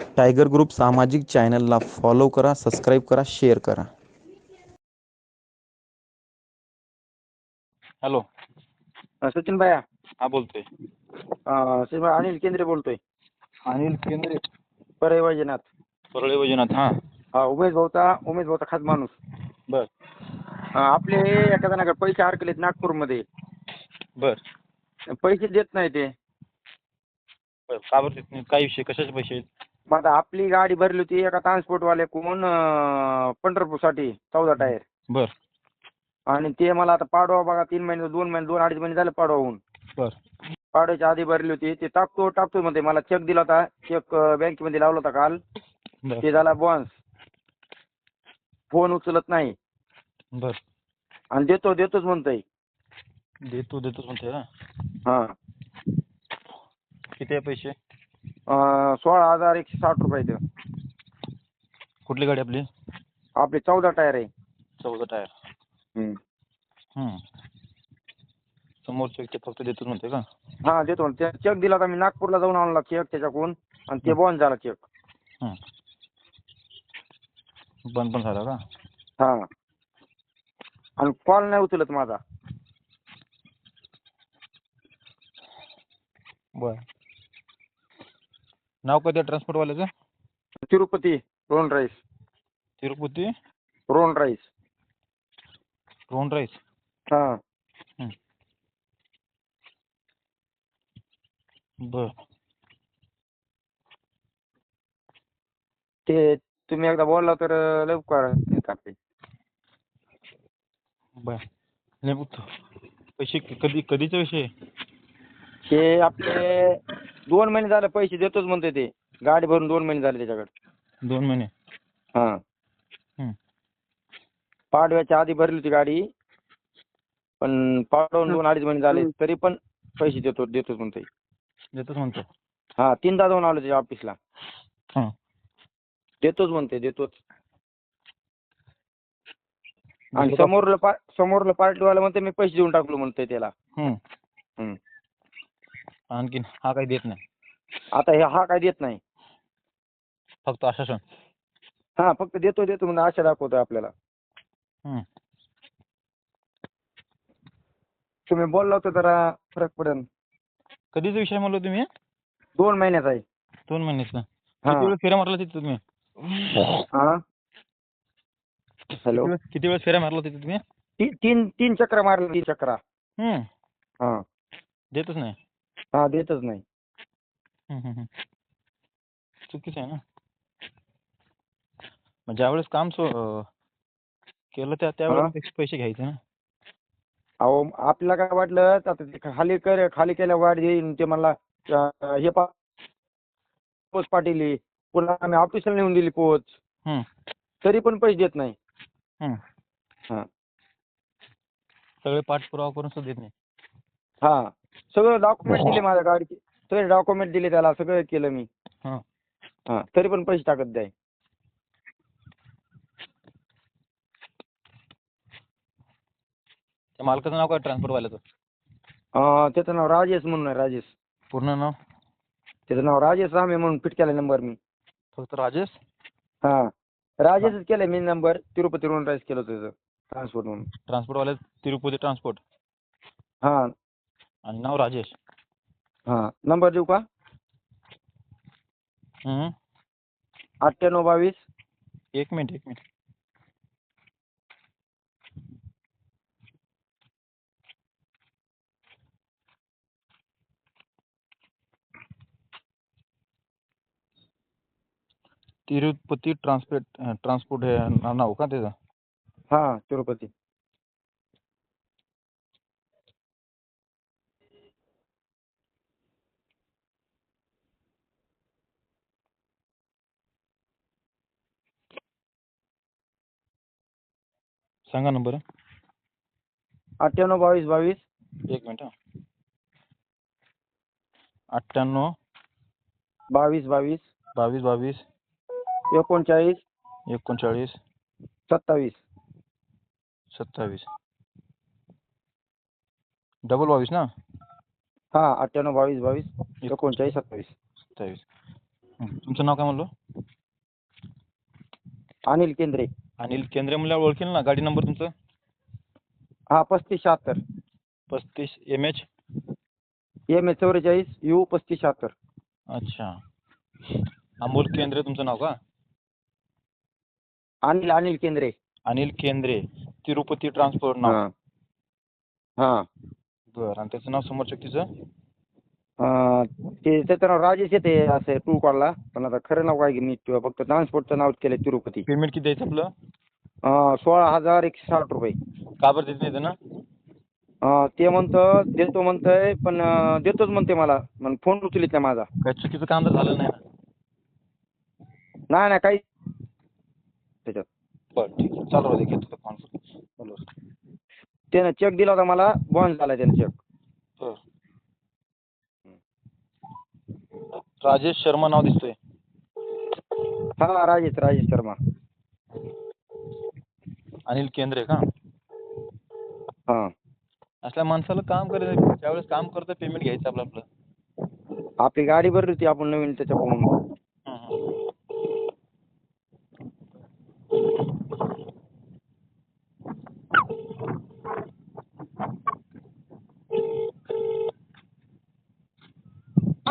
Tiger group सामाजिक चॅनलला follow करा सबस्क्राईब करा शेअर करा. हॅलो. अ, सचिन भाया हा बोलतोय. अ, सचिन भाई अनिल केंद्रे बोलतोय. अनिल केंद्रे. परळी वैजनाथ. परळे वैजनाथ हा. हा उमेश भाऊचा उमेश भाऊचा खास माणूस. बर. आपले एका जणाकडे पैसे अडकलेत नागपूरमध्ये. बर. पैसे देत नाही ते. बर का बरं देत नाही? काय विषय? कशाचे पैसे आहेत? मग आता आपली गाडी भरली होती एका ट्रान्सपोर्टवाले कोण पंढरपूरसाठी चौदा टायर. बर. आणि ते मला आता पाडवा बघा तीन महिने दोन महिने दोन अडीच महिने झाले पाडवा होऊन बर. पाडव्याच्या आधी भरली होती ते टाकतो टाकतो म्हणते मला चेक दिला होता चेक बँकेमध्ये लावला होता काल. ते झाला बॉन्स फोन उचलत नाही. बर. आणि देतो देतोच म्हणतोय. देतो देतोच म्हणते ना? हा. किती आहे पैसे? अं, सोळा हजार एकशे साठ रुपये इथं. कुठली गाडी आपली? आपले चौदा टायर आहे. चौदा टायर. हम्म. हम्म. समोरचे ते फक्त देतोच म्हणते का? हा देतो ते चेक दिला होता मी नागपूरला जाऊन आणला चेक त्याच्याकडून आणि ते बॉन्स झाला चेक हम्म. बंद पण झाला का? हा. आणि कॉल नाही उचलत माझा. बर. नाव काय त्या ट्रान्सपोर्टवाल्याचं Tirupati Ron rice. Tirupati? Ron rice. Rohan rice? हा. बर. ते तुम्ही एकदा बोलला तर लवकर. बर. नाही बघतो पैसे क- कधी कधीचा विषय आहे? ते आपले दोन महिने झाले पैसे देतोच म्हणते ते. गाडी भरून दोन महिने झाले त्याच्याकडे. दोन महिने? हा. हम्म. पाडव्याच्या आधी भरली होती गाडी. पण पाडवून दोन अडीच महिने झाले तरी पण पैसे देतो देतोच म्हणते देतोच म्हणतो हा तीनदा जाऊन आलो त्याच्या ऑफिसला हां. देतोच म्हणते देतोच. आणि देतो. का? समोरलं पा समोरलं पार्टीवाला म्हणते मी पैसे देऊन टाकलो म्हणते त्याला. हम्म. हम्म. आणखीन हा काही देत नाही. आता हे हा काय देत नाही. फक्त आश्वासन हा फक्त देतो देतो म्हणून आशा दाखवतोय आपल्याला. हम्म. तुम्ही बोलला होता जरा फरक पडेल. कधीचा विषय म्हणलो तुम्ही? दोन महिन्याचा आहे. दोन महिन्याचा. किती वेळ फेऱ्या मारला तिथे तुम्ही? हा? हॅलो? किती वेळ- किती फेऱ्या मारला तिथे तुम्ही? ती- तीन तीन चक्र मारले तीन चक्रा. हम्म. हा. देतच नाही. हा देतच नाही. हम्म, हम्म, हम्म. चुकीचं आहे ना? मग ज्यावेळेस काम सो अं, केलं त्या त्यावेळेस पैसे- पैसे घ्यायचे ना? अहो आपल्याला काय वाटलं आता ते खाली कर खाली केल्या वाढ येईन ते मला अं, हे पा पोच पाटील पुन्हा आम्ही ऑफिसला नेऊन दिली पोच. हम्म. तरी पण पैसे देत नाही. हा. सगळे पाठपुरावा करून सुद्धा देत नाही. हा. सगळं डॉक्युमेंट दिले माझ्या गाडीचे. सगळे डॉक्युमेंट दिले त्याला सगळं केलं मी. हा. हा तरी पण पैसे टाकत जाय. त्या मालकाचं नाव काय ट्रान्सपोर्टवाल्याचं? अं, त्याचं नाव राजेश म्हणून आहे राजेश. पूर्ण नाव? त्याचं नाव राजेश रामे म्हणून फिट केला नंबर मी. फक्त राजेश? हा. राजेशच केलंय मी नंबर तिरुपती रोड राईस केलं होतं त्याचं. ट्रान्सपोर्ट म्हणून. ट्रान्सपोर्टवाल्या तिरुपती ट्रान्सपोर्ट हा. आणि नाव राजेश. हा नंबर देऊ का? हम्म. अठ्ठ्याण्णव बावीस. एक मिनिट एक मिनिट. तिरुपती ट्रान्सपोर्ट ट्रान्सपोर्ट हे ना- नाव का त्याचं? हा तिरुपती. सांगा नंबर अठ्ठ्याण्णव बावीस बावीस. एक मिनिट हा. अठ्ठ्याण्णव. बावीस बावीस. बावीस बावीस. एकोणचाळीस. एकोणचाळीस. सत्तावीस. सत्तावीस. डबल बावीस ना? हा अठ्ठ्याण्णव बावीस बावीस. एकोणचाळीस सत्तावीस. सत्तावीस. तुमचं नाव काय म्हणलो? अनिल केंद्रे. अनिल केंद्रे म्हणल्यावर ओळखेल ना? गाडी नंबर तुमचं? हा पस्तीस शहात्तर. पस्तीस एम एच एम ए चौवेचाळीस यू पस्तीस शहात्तर. अच्छा. अमोल केंद्रे तुमचं नाव का? अनिल अनिल केंद्रे. अनिल केंद्रे. तिरुपती ट्रान्सपोर्ट नाव. हा. हा. बरं आणि त्याचं नाव समोर व्यक्तीचं? अं, ते त्याचं नाव राजेश येते असं टू कॉलला पण आता खरं नाव काय नीट फक्त ट्रान्सपोर्टचं नाव केलं तिरुपती. पेमेंट किती द्यायचं आपलं? अं, सोळा हजार एकशे साठ रुपये. का बरं देत नाही ते ना अं, ते म्हणतं देतो म्हणतंय पण अं, देतोच म्हणते मला. पण फोन उचलित नाही माझा. काही चुकीचं काम तर झालं नाही ना? नाही नाही काही त्याच्यात. बरं ठीक आहे. चालू राहू दे घेतो फोन त्यानं चेक दिला होता मला. बॉन्ड झाला त्यानं चेक बरं. राजेश शर्मा नाव दिसतोय. हा राजेश राजेश शर्मा. अनिल केंद्रे का? हा. असल्या माणसाला काम करायचं ज्यावेळेस काम करतं पेमेंट घ्यायचं आपलं आपलं. आपली गाडी भरली होती आपण नवीन त्याच्याकडून हं, हं.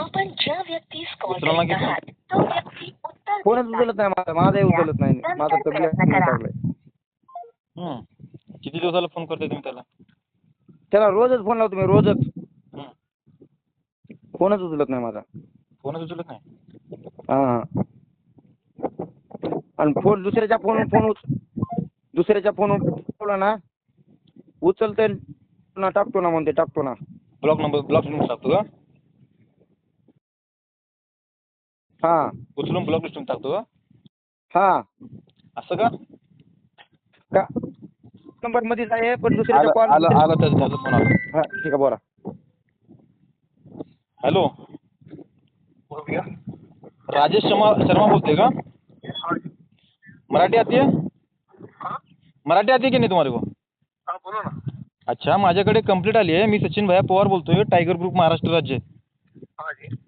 आपण ज्या व्यक्तीस कॉल करीत. आहात तो व्यक्ती उत्तर कोणच देत उचलत नाही माझा माझाही उचलत नाही. माझा तर नंतर प्रयत्न करा. टाकलाय हं. किती दिवसाला फोन करताय तुम्ही त्याला? त्याला रोजच फोन लावतो मी रोजच. हं. फोनच उचलत नाही माझा फोनच उचलत नाही? हा. हा आणि फोन दुसऱ्याच्या फोन फोन उच दुसऱ्याच्या फोन ठेवला ना उचलते ना टाकतो ना म्हणते टाकतो ना. ब्लॉक नंबर ब्लॉक लिहून टाकतो का? हा। उचलून ब्लॉक लिस्टून टाकतो का? हा। असं का? का? नंबर मध्येच आहे पण आलं आलं कॉल आलं त्याचा त्याचा फ़ोन आला. हा ठीक आहे बोला. हॅलो. राजेश शर्मा शर्मा बोलते का? मराठी आती है मराठी आती है की नाही तुम्हाला को अच्छा माझ्याकडे कंप्लीट आली आहे. मी सचिन भैया पवार बोलतोय टायगर ग्रुप महाराष्ट्र राज्य.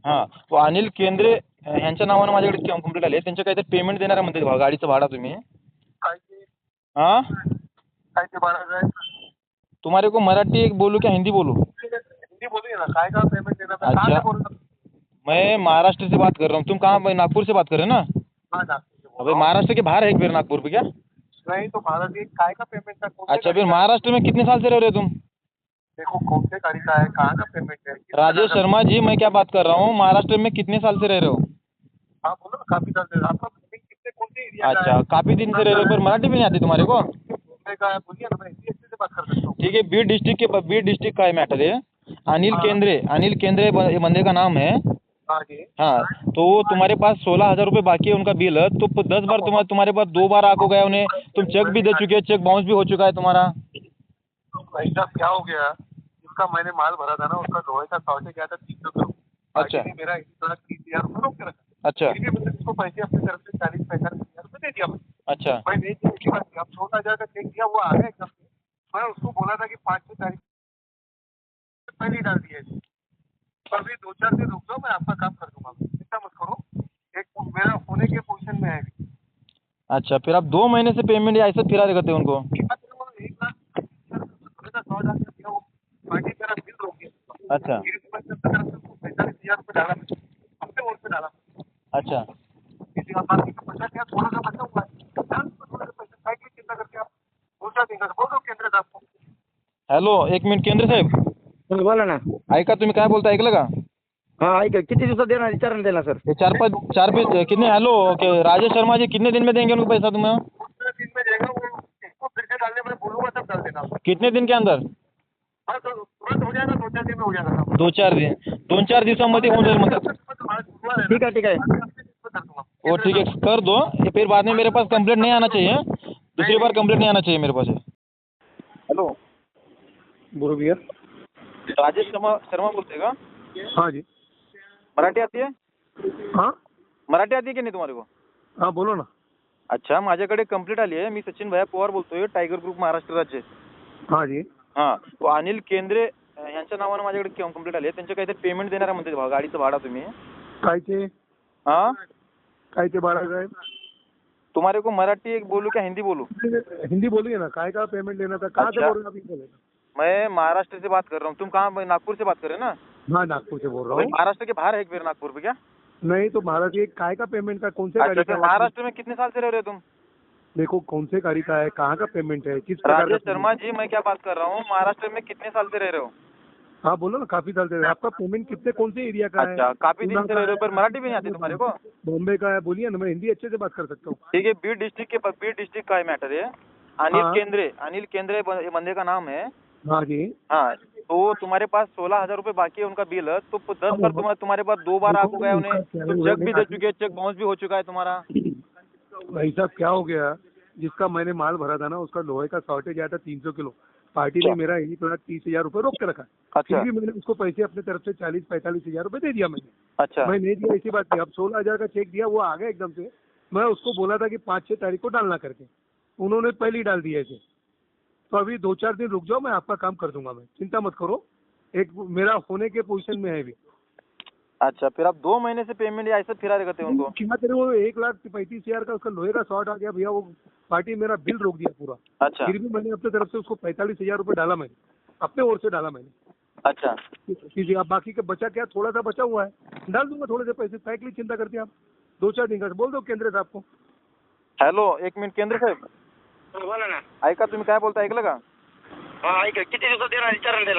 हाँ. तो अनिल केंद्रे अं, यांच्या नावानं माझ्याकडे कंप्लीट आली त्यांचं काहीतरी पेमेंट देणार आहे म्हणते भाव गाडीचं भाडा तुम्ही. हाँ काय ते बाळा आहे तुम्हारे को मराठी एक बोलू क्या हिंदी बोलू? हिंदी बोलिए ना. काय का पेमेंट देना था अच्छा। से बोल? रहे हो? मैं महाराष्ट्र से बात कर रहा हूँ. तुम कहाँ नागपुर से बात कर रहे हो ना? हाँ नागपुर से बोल अबे रहा हूँ। महाराष्ट्र के बाहर है फिर नागपुर पे क्या? नहीं तो भारत ये काय का पेमेंट था कौन से अच्छा गाड़ी फिर का? महाराष्ट्र में कितने साल से रह रहे हो तुम? देखो कौन से गाड़ी का है कहाँ का पेमेंट है राजेश का- शर्मा जी मैं क्या बात कर रहा हूँ? महाराष्ट्र में कितने साल से रह रहे हो? हाँ बोलो ना काफ़ी दर्द है आपका पेमेंट कितने कौन से एरिया का अच्छा है? काफ़ी दिन से रह रहे हो पर मराठी भी नहीं आती तुम्हारे को? घूमने का है बोलिए ना मैं एसपी से बात कर सकता हूँ। ठीक है बीड डिस्ट्रिक्ट के बीड डिस्ट्रिक्ट का है मैटर है अनिल हाँ। केंद्रे अनिल केंद्रे बंदे का नाम है। हाँ तो वो तुम्हारे पास सोलह हज़ार रुपये बाकी है उनका बिल। है तो दस बार तुम्हारे तुम्हारे पास दो बार आको गया उन्हें। तुम चेक भी दे चुके हैं चेक बाउंस भी हो चुका है तुम्हारा। भाई साहब क्या हो गया? जिसका मैंने माल भरा था ना उसका लोहे का शॉर्टेज गया था? तीन सौ करोड़। अच्छा। मेरा एक लाख तीस हज़ार रुपये रोक के रखा। अच्छा फिर भी मैंने उसको पैसे अपनी तरफ़ से चालीस पैंतालीस हज़ार रुपये दे दिया अच्छा मैं नहीं देने की बात अब चौदह हज़ार का चेक दिया वो आ गया एकदम मैं उसको बोला था कि पाँच छः तारीख पहले ही डाल दिया है तो अभी दो चार दिन रुक जाओ मैं आपका काम कर दूँगा चिंता मत करो एक मेरा होने के पोजीशन में है अच्छा फिर आप दो महीने से पेमेंट ऐसे फिरा करते उनको तो एक अच्छा अच्छा किसी का बाकी का पैसा क्या थोड़ा सा बचा हुआ है हॅलो एक मिनिट केंद्र साहेब बोला ना ऐका तुम्ही काय बोलता ऐकलं का हा ऐक किती दिवसात देणार विचारा देणार सर ये चार पाँच चार पीस कितने हेलो ओके राजेश शर्मा जी कितने दिन में देंगे उनको पैसा तुम्हें दूसरे दिन में जाएगा वो इसको फिर से डालने में बोलूँगा तब डाल देना कितने दिन के अंदर हाँ तो तुरंत हो जाएगा दो चार दिन में हो जाएगा दो चार दिन दोन चार दिवसामध्ये होऊन जाईल म्हणतात है ठीक है ठीक है अगले हफ़्ते इसमें कर दूँगा वो ठीक है कर दो। फिर बाद में मेरे पास कंप्लेंट नहीं आना चाहिए। दूसरी बार कंप्लेंट नहीं आना चाहिए मेरे पास। हेलो बोलो भैया। राजेश शर्मा शर्मा बोलते का? हाँ जी। मराठी आती है? हाँ? मराठी आती है की नाही तुम्हाला को? हाँ बोलो ना। अच्छा माझ्याकडे कंप्लीट आली आहे. मी सचिन भैया पवार बोलतोय टायगर ग्रुप महाराष्ट्र राज्य. हाँ जी। हाँ तो अनिल केंद्रे यांच्या नावानं माझ्याकडे कंप्लीट आली आहे. त्यांचं काहीतरी पेमेंट देणार म्हणते गाडीचं भाडा तुम्ही. काय ते हाँ? काय ते बाळासाहेब तुम्हारे को मराठी एक बोलूँ क्या? हिंदी बोलू? हिंदी बोलिए ना काय का पेमेंट लेना था? कहाँ से अच्छा। बोल रहे हैं आप? मैं महाराष्ट्र से बात कर रहा हूँ। तुम कहाँ नागपुर से बात कर रहे हो ना? हाँ नागपुर से बोल रहा भाई, हूँ। महाराष्ट्र के बाहर है फिर नागपुर पे क्या? नहीं तो महाराज ये काय का पेमेंट का कौन से अच्छा गाड़ी फिर का महाराष्ट्र में कितने साल से रह रहे हो तुम? देखो कौन से गाड़ी का है कहाँ का पेमेंट है किस प्रकार राजेश शर्मा जी मैं क्या बात कर रहा हूँ? महाराष्ट्र में कितने साल से रह रहे हो? हाँ बोलो ना काफ़ी साल से। आपका पेमेंट कितने कौन से एरिया का अच्छा, है काफ़ी दिन से का रह रहे हो पर मराठी भी नहीं आती तुम्हारे को? बॉम्बे का है बोलिए ना मैं हिंदी अच्छे से बात कर सकता हूँ। ठीक है बीड डिस्ट्रिक्ट के बीड डिस्ट्रिक्ट का मैटर है। अनिल हाँ। केंद्रे अनिल केंद्रे बंदे का नाम है। हाँ जी। हाँ तो तुम्हारे पास सोलह हज़ार रूपए बाकी है उनका बिल है। तो दस बार तुम्हारे तुम्हारे पास दो बार आपको गया उन्हें। तो चेक भी दे चुके हैं चेक बाउंस भी हो चुका है तुम्हारा। भाई साहब क्या हो गया? जिसका मैंने माल भरा था ना उसका लोहे का शॉर्टेज आया था तीन सौ किलो। पार्टी ने अच्छा। मेरा एक लाख तीस हज़ार रूपए रोक के रखा। अच्छा। फिर भी मैंने उसको पैसे अपने तरफ़ से चालीस पैंतालीस हज़ार रूपए दे दिया मैंने। अच्छा। मैं नहीं दिया ऐसी बात नहीं। अब सोलह हज़ार का चेक दिया वो आ गया एकदम से। मैं उसको बोला था कि पाँच छह तारीख को डालना करके। उन्होंने पहले ही डाल दिया इसे तो अभी दो चार दिन रुक जाओ मैं आपका काम कर दूँगा मैं। चिंता मत करो। एक मेरा होने के पोजिशन में है अभी। अच्छा फिर आप दो महीने से पेमेंट ऐसे फिरा करते हैं उनको? क्या वो एक लाख पैंतीस हज़ार का उसका लोहे का शॉर्ट आ गया भैया वो पार्टी मेरा बिल रोक दिया पूरा। अच्छा। फिर भी मैंने अपने तरफ़ से उसको पैंतालीस हज़ार रूपए डाला मैंने अपने ओर से डाला मैंने। अच्छा। कीजिए आप बाकी का बचा क्या थोड़ा सा बचा हुआ है डाल दूँगा थोड़े से पैसे लिए चिंता करते हैं आप। दो चार दिन का बोल दो केंद्र साहब को। हॅलो एक मिनिट केंद्र साहेब। बोला ना। ऐका तुम्ही काय बोलता ऐकलं का हा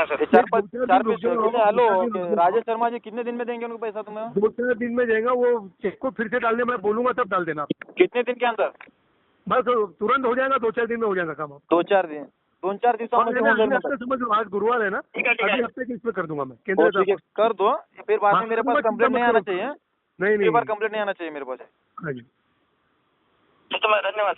सर। चार पाँच चार दिन हेलो दो दिन। राजेश शर्मा जी कितने दिन में देंगे उनको पैसा तुम्हें? दो चार दिन में जाएगा वो चेक को फिर से डालने मैं बोलूँगा तब डाल देना। कितने दिन के अंदर? बस तुरंत हो जाएगा दो चार दिन में हो जाएगा काम आप दो चार दिन। दोन चार होऊन अगले जाईल हफ़्ते समझ लो आज गुरुवार है ना। है, है। अगले हफ़्ते के इसमें कर दूँगा मैं केंद्र है। कर दो। फिर बाद में हाँ, मेरे पास कंप्लेंट नहीं आना चाहिए। नहीं नहीं बार कंप्लेंट नहीं आना चाहिए मेरे पास। हाँ धन्यवाद।